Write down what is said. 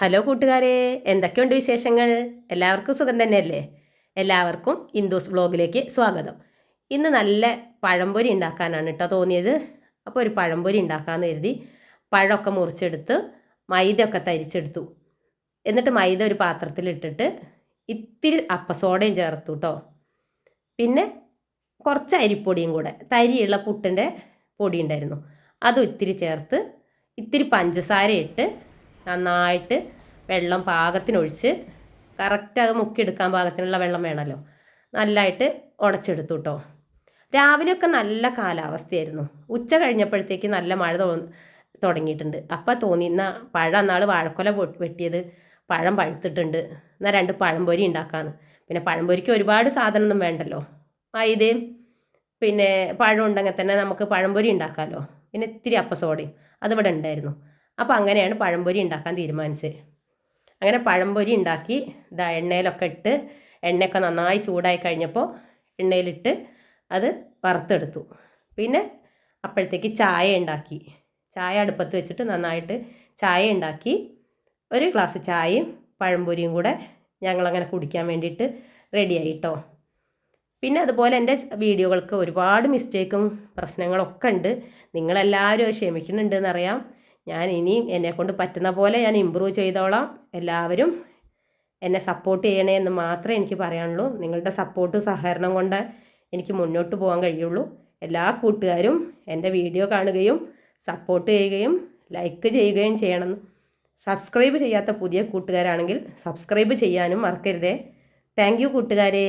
Hello കൂട്ടുകാരെ എന്തൊക്കെയുണ്ട് വിശേഷങ്ങൾ? എല്ലാവർക്കും സുഖം തന്നെയല്ലേ? എല്ലാവർക്കും ഇന്ദൂസ് ബ്ലോഗിലേക്ക് സ്വാഗതം. ഇന്ന് നല്ല പഴംപൊരി ഉണ്ടാക്കാനാണ് കേട്ടോ തോന്നിയത്. അപ്പോൾ ഒരു പഴംപൊരി ഉണ്ടാക്കാമെന്ന് കരുതി പഴമൊക്കെ മുറിച്ചെടുത്ത് മൈദയൊക്കെ തരിച്ചെടുത്തു. എന്നിട്ട് മൈദ ഒരു പാത്രത്തിലിട്ടിട്ട് ഇത്തിരി അപ്പസോഡയും ചേർത്തു കേട്ടോ പിന്നെ കുറച്ച് അരിപ്പൊടിയും കൂടെ തരിയുള്ള പുട്ടിന്റെ പൊടി ഉണ്ടായിരുന്നു. അതും ഇത്തിരി ചേർത്ത് ഇത്തിരി പഞ്ചസാര ഇട്ട് നന്നായിട്ട് വെള്ളം പാകത്തിനൊഴിച്ച് കറക്റ്റ് അത് മുക്കിയെടുക്കാൻ പാകത്തിനുള്ള വെള്ളം വേണമല്ലോ. നല്ലതായിട്ട് ഉടച്ചെടുത്തു കേട്ടോ രാവിലെയൊക്കെ നല്ല കാലാവസ്ഥയായിരുന്നു. ഉച്ച കഴിഞ്ഞപ്പോഴത്തേക്ക് നല്ല മഴ തുടങ്ങിയിട്ടുണ്ട്. അപ്പം തോന്നി എന്നാൽ പഴം അന്നാൾ വാഴക്കൊല വെട്ടിയത്. പഴം പഴുത്തിട്ടുണ്ട്. എന്നാൽ രണ്ട് പഴംപൊരി ഉണ്ടാക്കാമെന്ന് പിന്നെ പഴംപൊരിക്ക് ഒരുപാട് സാധനമൊന്നും വേണ്ടല്ലോ. മൈദയും പിന്നെ പഴം ഉണ്ടെങ്കിൽ തന്നെ നമുക്ക് പഴംപൊരി ഉണ്ടാക്കാമല്ലോ പിന്നെ ഇത്തിരി അപ്പസോടയും അതിവിടെ ഉണ്ടായിരുന്നു അപ്പോൾ അങ്ങനെയാണ് പഴംപൊരി ഉണ്ടാക്കാൻ തീരുമാനിച്ചത്. അങ്ങനെ പഴംപൊരി ഉണ്ടാക്കി ഇതാ എണ്ണയിലൊക്കെ ഇട്ട് എണ്ണയൊക്കെ നന്നായി ചൂടായി കഴിഞ്ഞപ്പോൾ എണ്ണയിലിട്ട് അത് വറുത്തെടുത്തു. പിന്നെ അപ്പോഴത്തേക്ക് ചായ ഉണ്ടാക്കി. ചായ അടുപ്പത്ത് വെച്ചിട്ട് നന്നായിട്ട് ചായ ഉണ്ടാക്കി ഒരു ഗ്ലാസ് ചായയും പഴംപൊരിയും കൂടെ ഞങ്ങളങ്ങനെ കുടിക്കാൻ വേണ്ടിയിട്ട് റെഡിയായി കേട്ടോ പിന്നെ അതുപോലെ എന്റെ വീഡിയോകൾക്ക് ഒരുപാട് മിസ്റ്റേക്കും പ്രശ്നങ്ങളൊക്കെ ഉണ്ട്. നിങ്ങളെല്ലാവരും ക്ഷമിക്കുന്നുണ്ടെന്നറിയാം ഞാൻ ഇനിയും എന്നെക്കൊണ്ട് പറ്റുന്ന പോലെ ഞാൻ ഇമ്പ്രൂവ് ചെയ്തോളാം. എല്ലാവരും എന്നെ സപ്പോർട്ട് ചെയ്യണേ എന്ന് മാത്രമേ എനിക്ക് പറയാനുള്ളൂ. നിങ്ങളുടെ സപ്പോർട്ടും സഹകരണം കൊണ്ട് എനിക്ക് മുന്നോട്ട് പോകാൻ കഴിയുള്ളൂ. എല്ലാ കൂട്ടുകാരും എന്റെ വീഡിയോ കാണുകയും സപ്പോർട്ട് ചെയ്യുകയും ലൈക്ക് ചെയ്യുകയും ചെയ്യണം. സബ്സ്ക്രൈബ് ചെയ്യാത്ത പുതിയ കൂട്ടുകാരാണെങ്കിൽ സബ്സ്ക്രൈബ് ചെയ്യാനും മറക്കരുതേ. താങ്ക് യു കൂട്ടുകാരെ.